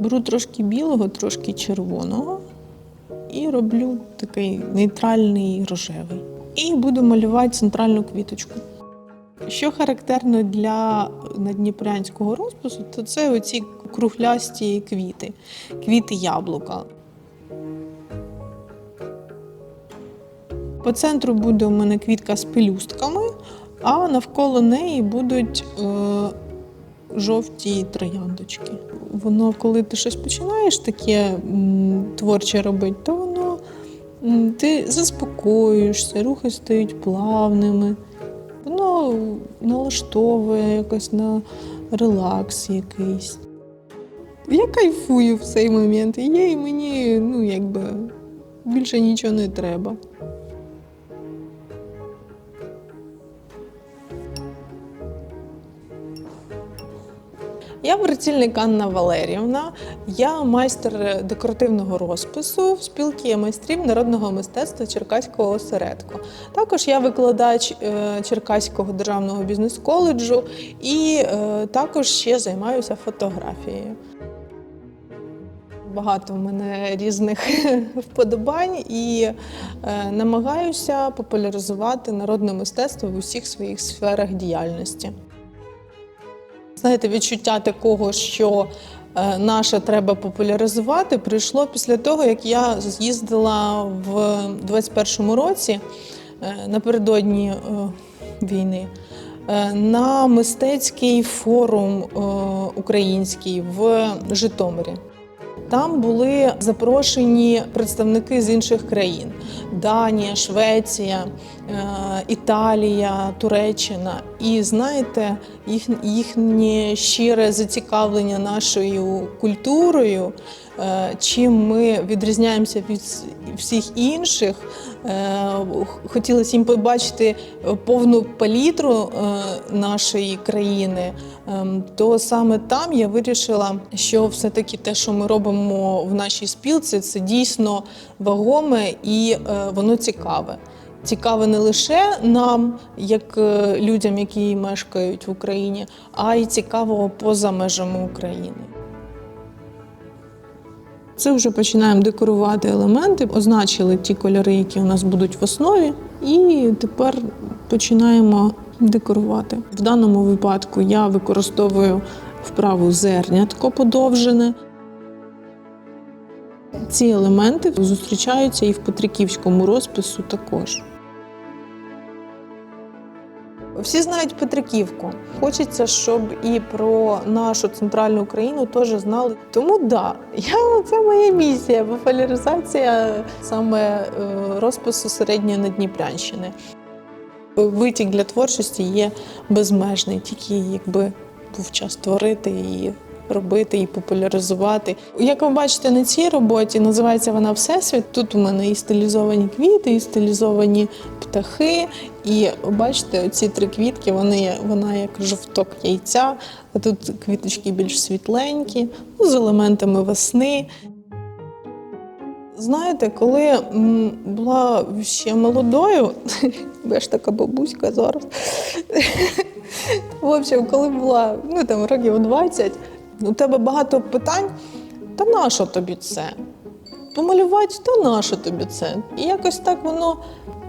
Беру трошки білого, трошки червоного і роблю такий нейтральний рожевий. І буду малювати центральну квіточку. Що характерно для надніпрянського розпису, то це оці круглясті квіти, квіти яблука. По центру буде у мене квітка з пелюстками, а навколо неї будуть е, жовті трояндочки. Воно, коли ти щось починаєш таке творче робити, то воно ти заспокоюєшся, рухи стають плавними. Воно налаштовує якось на релакс якийсь. Я кайфую в цей момент, і їй мені ну, якби, більше нічого не треба. Я працівник Анна Валерівна. Я майстер декоративного розпису в спілки майстрів народного мистецтва Черкаського осередку. Також я викладач е, Черкаського державного бізнес-коледжу і е, також ще займаюся фотографією. Багато в мене різних вподобань і е, намагаюся популяризувати народне мистецтво в усіх своїх сферах діяльності. Знаєте, відчуття такого, що е, наше треба популяризувати, прийшло після того, як я з'їздила в 21-му році е, напередодні е, війни на мистецький форум український в Житомирі. Там були запрошені представники з інших країн: Данія, Швеція, е, Італія, Туреччина. І знаєте, їх, їхнє щире зацікавлення нашою культурою, е, чим ми відрізняємося від всіх інших. Е, Хотілося їм побачити повну палітру е, нашої країни, Ем, то саме там я вирішила, що все-таки те, що ми робимо в нашій спілці, це дійсно вагоме і е, воно цікаве. Цікаве не лише нам, як е, людям, які мешкають в Україні, а й цікаво поза межами України. Це вже починаємо декорувати елементи, означили ті кольори, які у нас будуть в основі, і тепер починаємо декорувати. В даному випадку я використовую вправу зернятко подовжене. Ці елементи зустрічаються і в Петриківському розпису також. Всі знають Петриківку. Хочеться, щоб і про нашу центральну Україну теж знали. Тому да, я це моя місія, популяризація саме е, розпису середньої Надніпрянщини. Витік для творчості є безмежний, тільки якби був час творити і робити, і популяризувати. Як ви бачите на цій роботі, називається вона Всесвіт. Тут у мене і стилізовані квіти, і стилізовані птахи. І бачите, ці три квітки, вони вона як жовток яйця. А тут квіточки більш світленькі, ну, з елементами весни. Знаєте, коли була ще молодою, я ж така бабуська зараз. В общем, коли була ну, там, років 20, у тебе багато питань, та нащо тобі це? Помалювати, та нащо тобі це? І якось так воно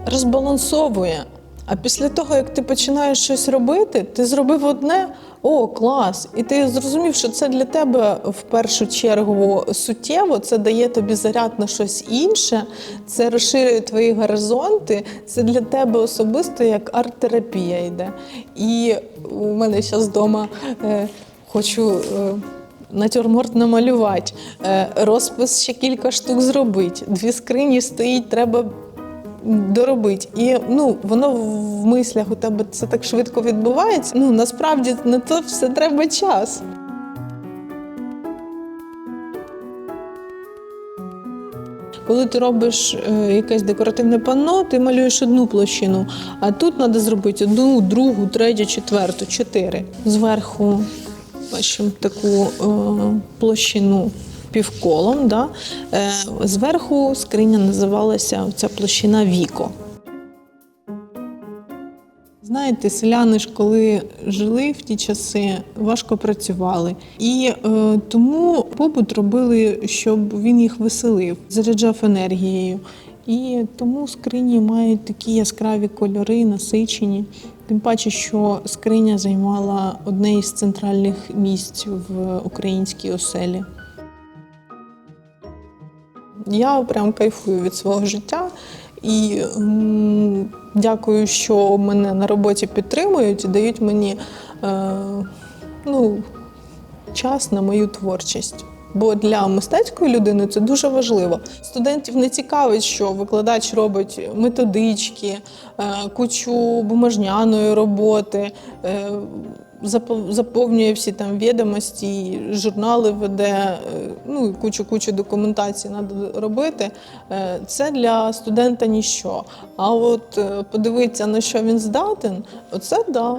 розбалансовує. А після того, як ти починаєш щось робити, ти зробив одне, о, клас! І ти зрозумів, що це для тебе в першу чергу суттєво, це дає тобі заряд на щось інше, це розширює твої горизонти, це для тебе особисто як арт-терапія йде. І у мене зараз вдома е, хочу. Е, Натюрморт намалювати, е, розпис ще кілька штук зробити. Дві скрині стоїть, треба доробити. І ну, воно в мислях у тебе це так швидко відбувається. Ну насправді на то все треба час. Коли ти робиш е, якесь декоративне панно, ти малюєш одну площину, а тут треба зробити одну, другу, третю, четверту, чотири. Зверху бачимо таку е, площину півколом. Да? Е, зверху скриня називалася ця площина Віко. Знаєте, селяни ж коли жили в ті часи, важко працювали. І е, тому побут робили, щоб він їх веселив, заряджав енергією. І тому скрині мають такі яскраві кольори, насичені. Тим паче, що скриня займала одне із центральних місць в українській оселі. Я прям кайфую від свого життя і дякую, що мене на роботі підтримують і дають мені е, ну, час на мою творчість. Бо для мистецької людини це дуже важливо. Студентів не цікавить, що викладач робить методички, е, кучу бумажняної роботи, е, заповнює всі там відомості, журнали веде, е, ну і кучу кучу документації треба робити. Це для студента ніщо. А от подивитися, на що він здатен, оце да.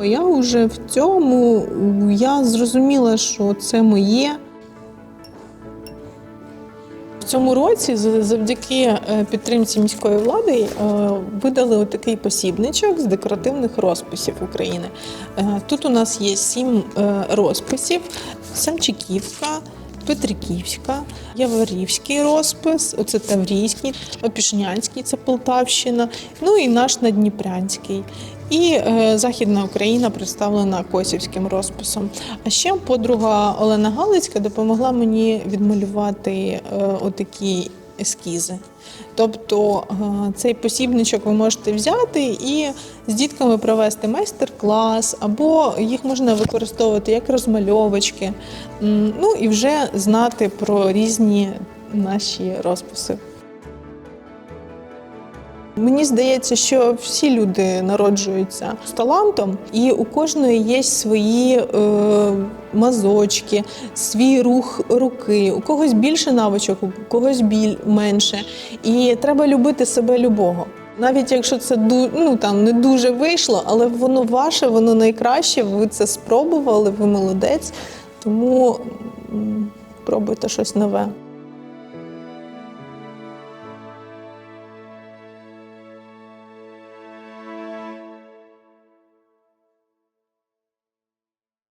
Я вже в цьому я зрозуміла, що це моє. В цьому році завдяки е, підтримці міської влади е, видали такий посібничок з декоративних розписів України. Е, Тут у нас є сім розписів: Самчиківка, Петриківська, Яворівський розпис, оце Таврійський, Опішнянський, це Полтавщина, ну і наш Надніпрянський. І е, Західна Україна представлена Косівським розписом. А ще подруга Олена Галицька допомогла мені відмалювати е, отакі ескізи. Тобто е, цей посібничок ви можете взяти і з дітками провести майстер-клас, або їх можна використовувати як розмальовочки, ну і вже знати про різні наші розписи. Мені здається, що всі люди народжуються з талантом, і у кожної є свої е, мазочки, свій рух руки. У когось більше навичок, у когось біль менше. І треба любити себе любого. Навіть якщо це ну, там, не дуже вийшло, але воно ваше, воно найкраще, ви це спробували, ви молодець. Тому пробуйте щось нове.